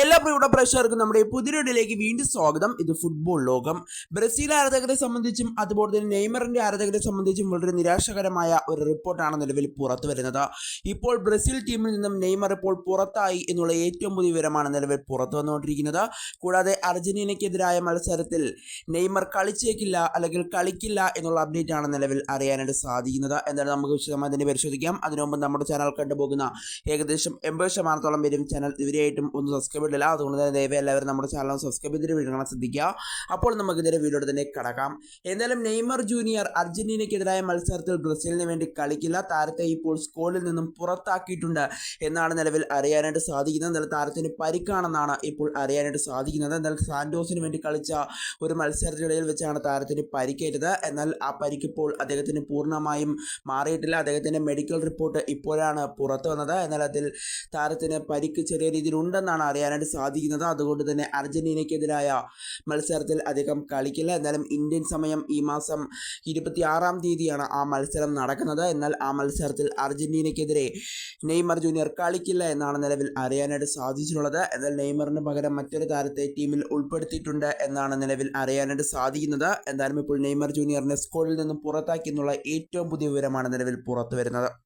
എല്ലാ പ്രിയപ്പെട്ട പ്രേക്ഷകർക്കും നമ്മുടെ പുതിയൊടിലേക്ക് വീണ്ടും സ്വാഗതം. ഇത് ഫുട്ബോൾ ലോകം. ബ്രസീൽ ആരാധകരെ സംബന്ധിച്ചും അതുപോലെ തന്നെ നെയ്മറിന്റെ ആരാധകരെ സംബന്ധിച്ചും വളരെ നിരാശകരമായ ഒരു റിപ്പോർട്ടാണ് നിലവിൽ പുറത്തു വരുന്നത്. ഇപ്പോൾ ബ്രസീൽ ടീമിൽ നിന്നും നെയ്മർ ഇപ്പോൾ പുറത്തായി എന്നുള്ള ഏറ്റവും പുതിയ വിവരമാണ് നിലവിൽ പുറത്തു വന്നുകൊണ്ടിരിക്കുന്നത്. കൂടാതെ അർജന്റീനയ്ക്കെതിരായ മത്സരത്തിൽ നെയ്മർ കളിച്ചേക്കില്ല അല്ലെങ്കിൽ കളിക്കില്ല എന്നുള്ള അപ്ഡേറ്റ് ആണ് നിലവിൽ അറിയാനായിട്ട് സാധിക്കുന്നത്. എന്നാലും നമുക്ക് വിശദമായി തന്നെ പരിശോധിക്കാം. അതിനു മുമ്പ് നമ്മുടെ ചാനൽ കണ്ടുപോകുന്ന ഏകദേശം എൺപത് ശതമാനത്തോളം പേരും ചാനൽ ഇവരെയായിട്ടും ഒന്ന് സബ്സ്ക്രൈബ് ചെയ്തില്ല അതുകൊണ്ട് തന്നെ ദയവായി എല്ലാവരും നമ്മുടെ ചാനൽ സബ്സ്ക്രൈബ് ചെയ്തിട്ട് വീഡിയോ കാണാൻ ശ്രദ്ധിക്കുക. അപ്പോൾ നമുക്ക് ഇതിന്റെ വീഡിയോയുടെ തന്നെ കടക്കാം. എന്തായാലും നെയ്മർ ജൂനിയർ അർജന്റീനയ്ക്കെതിരായ മത്സരത്തിൽ ബ്രസീലിന് വേണ്ടി കളിക്കില്ല. താരത്തെ ഇപ്പോൾ സ്കോളിൽ നിന്നും പുറത്താക്കിയിട്ടുണ്ട് എന്നാണ് നിലവിൽ അറിയാനായിട്ട് സാധിക്കുന്നത്. എന്നാൽ താരത്തിന് പരിക്കാണെന്നാണ് ഇപ്പോൾ അറിയാനായിട്ട് സാധിക്കുന്നത്. എന്നാൽ സാന്റോസിന് വേണ്ടി കളിച്ച ഒരു മത്സരത്തിനിടയിൽ വെച്ചാണ് താരത്തിന് പരിക്കേറ്റത്. എന്നാൽ ആ പരിക്കിപ്പോൾ അദ്ദേഹത്തിന് പൂർണമായും മാറിയിട്ടില്ല. അദ്ദേഹത്തിന്റെ മെഡിക്കൽ റിപ്പോർട്ട് ഇപ്പോഴാണ് പുറത്തു വന്നത്. എന്നാൽ അതിൽ താരത്തിന് പരിക്ക് ചെറിയ രീതിയിൽ ഉണ്ടെന്നാണ് അറിയാനായിട്ട് സാധിക്കുന്നത്. അതുകൊണ്ട് തന്നെ അർജന്റീനയ്ക്കെതിരായ മത്സരത്തിൽ അദ്ദേഹം കളിക്കില്ല. എന്നാലും ഇന്ത്യൻ സമയം ഈ മാസം ഇരുപത്തി ആറാം തീയതിയാണ് ആ മത്സരം നടക്കുന്നത്. എന്നാൽ ആ മത്സരത്തിൽ അർജന്റീനയ്ക്കെതിരെ നെയ്മർ ജൂനിയർ കളിക്കില്ല എന്നാണ് നിലവിൽ അറിയാനായിട്ട് സാധിച്ചിട്ടുള്ളത്. എന്നാൽ നെയ്മറിന് പകരം മറ്റൊരു താരത്തെ ടീമിൽ ഉൾപ്പെടുത്തിയിട്ടുണ്ട് എന്നാണ് നിലവിൽ അറിയാനായിട്ട് സാധിക്കുന്നത്. എന്തായാലും ഇപ്പോൾ നെയ്മർ ജൂനിയറിനെ സ്കോഡിൽ നിന്നും പുറത്താക്കി എന്നുള്ള ഏറ്റവും പുതിയ വിവരമാണ് നിലവിൽ പുറത്തു വരുന്നത്